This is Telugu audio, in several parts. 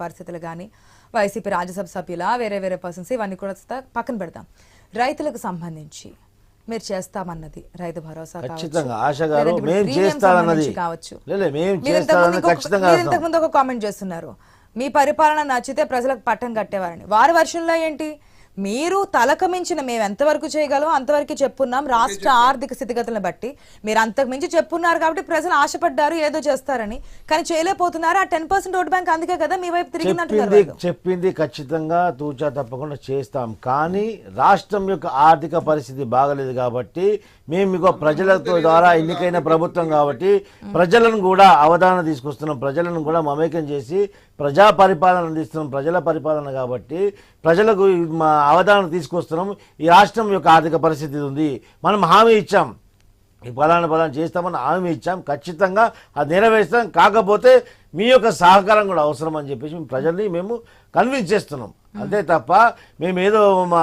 పరిస్థితులు కానీ వైసీపీ రాజ్యసభ సభ్యుల వేరే వేరే పర్సన్స్ ఇవన్నీ కూడా పక్కన పెడతాం. రైతులకు సంబంధించి మీరు చేస్తామన్నది రైతు భరోసా కావచ్చు, ఖచ్చితంగా. ఆశ గారు లేదంటే ఇప్పుడు మేం ప్రీమియం చేస్తామన్నది. సంబంధించి కావచ్చు. లేదు మేం మీరు ఇంతకుముందు చేస్తామన్నది ఇంకొక- ఖచ్చితంగా మీరు చేస్తాం. ఇంతకుముందు ఒక కామెంట్ చేస్తున్నారు. మీ పరిపాలన నచ్చితే ప్రజలకు పట్టం కట్టేవారని. వారి వర్షంలో ఏంటి? మీరు తలకు మించిన మేము ఎంతవరకు చేయగలం అంతవరకు చెప్పున్నాం. రాష్ట్ర ఆర్థిక స్థితిగతులను బట్టి. మీరు అంతకు మించి చెప్పున్నారు కాబట్టి ప్రజలు ఆశపడ్డారు ఏదో చేస్తారని. కానీ చేయలేకపోతున్నారు. ఆ టెన్ పర్సెంట్ ఓట్ బ్యాంక్ అందుకే కదా మీ వైపు తిరిగిందంటున్నారు చెప్పింది ఖచ్చితంగా తూచా తప్పకుండా చేస్తాం. కానీ రాష్ట్రం యొక్క ఆర్థిక పరిస్థితి బాగలేదు కాబట్టి మేము మీకు ప్రజలతో ద్వారా ఎన్నికైన ప్రభుత్వం కాబట్టి ప్రజలను కూడా అవగాహన తీసుకొస్తున్నాం. ప్రజలను కూడా మమేకం చేసి ప్రజా పరిపాలన అందిస్తున్నాం. ప్రజల పరిపాలన కాబట్టి ప్రజలకు మా అవధానం తీసుకొస్తున్నాం. ఈ రాష్ట్రం యొక్క ఆర్థిక పరిస్థితి ఉంది మనం హామీ ఇచ్చాం. ఈ ఫలానా ఫలానా చేస్తామని హామీ ఇచ్చాం. ఖచ్చితంగా అది నెరవేరుస్తాం. కాకపోతే మీ యొక్క సహకారం కూడా అవసరం అని చెప్పేసి ప్రజల్ని మేము కన్విన్స్ చేస్తున్నాం. అంతే తప్ప మేము ఏదో మా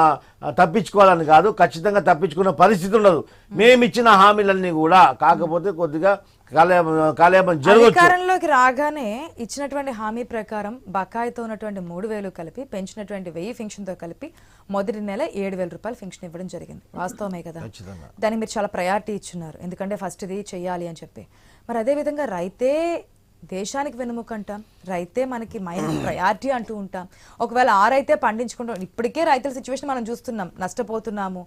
తప్పించుకోవాలని కాదు ఖచ్చితంగా తప్పించుకునే పరిస్థితి ఉండదు. మేము ఇచ్చిన హామీలన్నీ కూడా కాకపోతే కొద్దిగా జరగవచ్చు అధికారంలోకి రాగానే ఇచ్చినటువంటి హామీ ప్రకారం బకాయితో ఉన్నటువంటి మూడు వేలు కలిపి పెంచినటువంటి వెయ్యి ఫింక్షన్తో కలిపి మొదటి నెల ఏడు వేల రూపాయలు ఫింక్షన్ ఇవ్వడం జరిగింది. వాస్తవమే కదా? దానికి మీరు చాలా ప్రయారిటీ ఇచ్చున్నారు. ఎందుకంటే ఫస్ట్ ఇది చెయ్యాలి అని చెప్పి. మరి అదే విధంగా రైతే దేశానికి వెన్నుముక అంటాం రైతే మనకి మైన్ ప్రయారిటీ అంటూ ఉంటాం. ఒకవేళ ఆ రైతే పండించుకుంటాం ఇప్పటికే రైతుల సిచ్యువేషన్ మనం చూస్తున్నాం నష్టపోతున్నాము.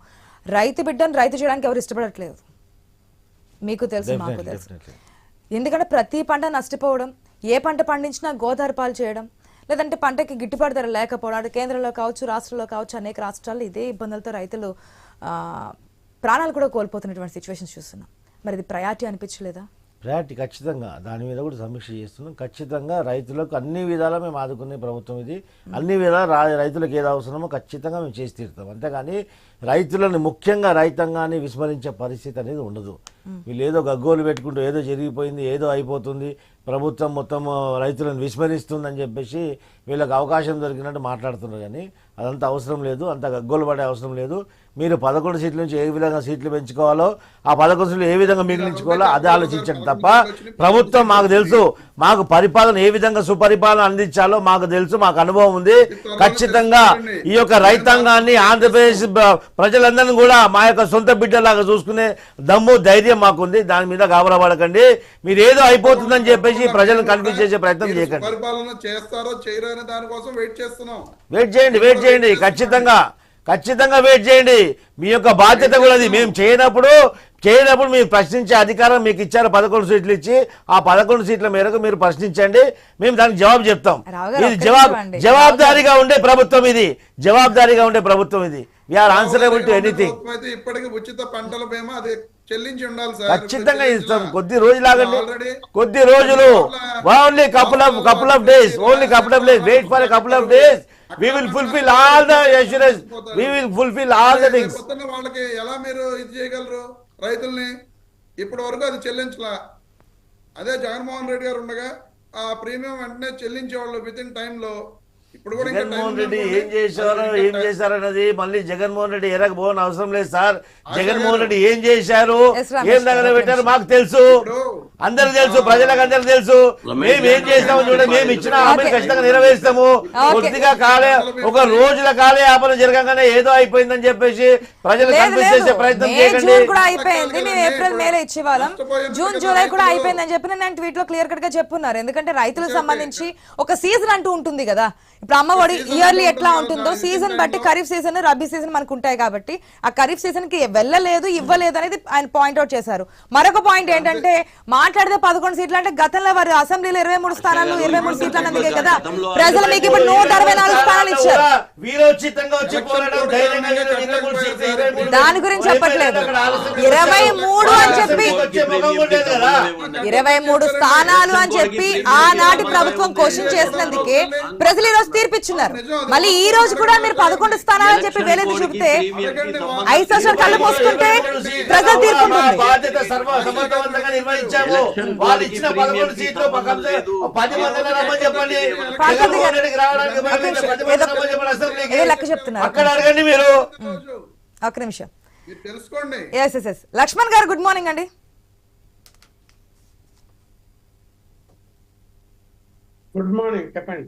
రైతు బిడ్డను రైతు చేయడానికి ఎవరు ఇష్టపడట్లేదు? మీకు తెలుసు మాకు తెలుసు. ఎందుకంటే ప్రతి పంట నష్టపోవడం ఏ పంట పండించినా గోదావరి పాలు చేయడం లేదంటే పంటకి గిట్టుబాటు ధర లేకపోవడం అటు కేంద్రంలో కావచ్చు రాష్ట్రంలో కావచ్చు అనేక రాష్ట్రాల్లో ఇదే ఇబ్బందులతో రైతులు ప్రాణాలు కూడా కోల్పోతున్నటువంటి సిచ్యువేషన్స్ చూస్తున్నాం. మరి ఇది ప్రయారిటీ అనిపించలేదా? ప్రయారిటీ ఖచ్చితంగా. దాని మీద కూడా సమీక్ష చేస్తున్నాం. ఖచ్చితంగా రైతులకు అన్ని విధాలా మేము ఆదుకునే ప్రభుత్వం ఇది. అన్ని విధాలా రా- రైతులకు ఏది అవసరమో ఖచ్చితంగా మేము చేసి తీరుతాం. అంతేగాని రైతులను ముఖ్యంగా రైతాంగాన్ని విస్మరించే పరిస్థితి అనేది ఉండదు. వీళ్ళు ఏదో గగ్గోలు పెట్టుకుంటూ ఏదో జరిగిపోయింది ఏదో అయిపోతుంది ప్రభుత్వం మొత్తం రైతులను విస్మరిస్తుందని చెప్పేసి వీళ్ళకి అవకాశం దొరికినట్టు మాట్లాడుతున్నారు కానీ అదంతా అవసరం లేదు అంత గగ్గోలు పడే అవసరం లేదు. మీరు పదకొండు సీట్ల నుంచి ఏ విధంగా సీట్లు పెంచుకోవాలో ఆ పదకొండు సీట్లు ఏ విధంగా మిగిలించుకోవాలో అదే ఆలోచించండి తప్ప ప్రభుత్వం మాకు తెలుసు మాకు పరిపాలన ఏ విధంగా సుపరిపాలన అందించాలో మాకు తెలుసు మాకు అనుభవం ఉంది. ఖచ్చితంగా ఈ యొక్క రైతాంగాన్ని ఆంధ్రప్రదేశ్ ప్రజలందరినీ కూడా మా యొక్క సొంత బిడ్డలాగా చూసుకునే దమ్ము ధైర్యం మాకుంది దాని మీద గాబరపడకండి మీరు ఏదో అయిపోతుందని చెప్పేసి ప్రజలను కన్ఫ్యూజ్ చేసే ప్రయత్నం చేయకండి. వెయిట్ చేయండి వెయిట్ చేయండి. ఖచ్చితంగా ఖచ్చితంగా వెయిట్ చేయండి. మీ యొక్క బాధ్యత కూడా అది. మేము చేయనప్పుడు చేయనప్పుడు మీరు ప్రశ్నించే అధికారం మీకు ఇచ్చారు పదకొండు సీట్లు ఇచ్చి ఆ పదకొండు సీట్ల మేరకు మీరు ప్రశ్నించండి మేము దానికి జవాబు చెప్తాం. ఇది జవాబు. జవాబుదారీగా ఉండే ప్రభుత్వం ఇది. జవాబుదారీగా ఉండే ప్రభుత్వం ఇది. వీఆర్ ఆన్సరబుల్ టు ఎనీథింగ్ ఇప్పటికీ ఉచిత పంటల బీమా అది చెల్లించి ఉండాలి సార్. ఖచ్చితంగా ఇస్తాం? కొద్ది రోజులు ఆగండి. కొద్ది రోజులు. Only couple of couple of days only couple of days wait for couple of days we will fulfil all the assurance we will fulfil all the things వాళ్ళకి ఎలా మీరు ఇది చేయగలరు? రైతుల్ని ఇప్పటి వరకు అది చెల్లించలా. అదే జగన్మోహన్ రెడ్డి గారు ఉండగా ఆ ప్రీమియం వెంటనే చెల్లించేవాళ్ళు విత్ ఇన్ టైంలో ఇప్పుడు కూడా ఇంకా time జగన్మోహన్ రెడ్డి. ఏం చేశారో ఏం చేశారన్నది మళ్ళీ జగన్మోహన్ రెడ్డి ఎరగబోని అవసరం లేదు సార్. జగన్మోహన్ రెడ్డి ఏం చేశారు? ఏం నిమిషం. మాకు తెలుసు. అందరికి తెలుసు ప్రజలకు అందరికి తెలుసు. మేము ఏం చేస్తామో చూడండి. మేము ఇచ్చిన హామీలు ఖచ్చితంగా నెరవేరుస్తాము. కొద్దిగా కాలే ఒక రోజుల కాలయాపన జరగగానే ఏదో అయిపోయిందని చెప్పేసి ప్రజలు చేసే ప్రయత్నం చేయకండి. జూన్ కూడా అయిపోయింది. మేము ఏప్రిల్ మేలో ఇచ్చేవాళ్ళం. జూన్ జూలై కూడా. అయిపోయిందని చెప్పి నేను ట్వీట్లో క్లియర్ కట్గా చెప్పున్నారు. ఎందుకంటే రైతులకు సంబంధించి ఒక సీజన్ అంటూ ఉంటుంది కదా. ఇప్పుడు అమ్మఒడి ఇయర్లీ ఎట్లా ఉంటుంది సీజన్ బట్టి. ఖరీఫ్ సీజన్ రబీ సీజన్ మనకు ఉంటాయి కాబట్టి ఆ ఖరీఫ్ సీజన్కి వెళ్ళలేదు ఇవ్వలేదు అనేది ఆయన పాయింట్ అవుట్ చేశారు. మరొక పాయింట్ ఏంటంటే మాట్లాడితే పదకొండు సీట్లు అంటే గతంలో వారి అసెంబ్లీలో ఇరవై మూడు స్థానాలు ఇరవై మూడు సీట్లు అన్నందుకే కదా? ప్రజలు మీకు ఇప్పుడు నూట అరవై నాలుగు స్థానాలు ఇచ్చారు. దాని గురించి చెప్పట్లేదు. ఇరవై మూడు అని చెప్పి ఇరవై మూడు స్థానాలు అని చెప్పి ఆనాటి ప్రభుత్వం క్వశ్చన్ చేసినందుకే ప్రజలు ఈ రోజు తీర్పిచ్చున్నారు. మళ్ళీ ఈ రోజు కూడా మీరు పదకొండు స్థానాలు అని చెప్పి వేలెత్తి చూపితే ఐదు సంవత్సరాలు కళ్ళు మూసుకుంటే ప్రజలు తీర్పు లెక్క చెప్తున్నారు. అక్కడ అడగండి మీరు. ఒక్క నిమిషం. మీరు తెలుసుకోండి. ఎస్ ఎస్ ఎస్ లక్ష్మణ్ గారు గుడ్ మార్నింగ్ అండి. గుడ్ మార్నింగ్ చెప్పండి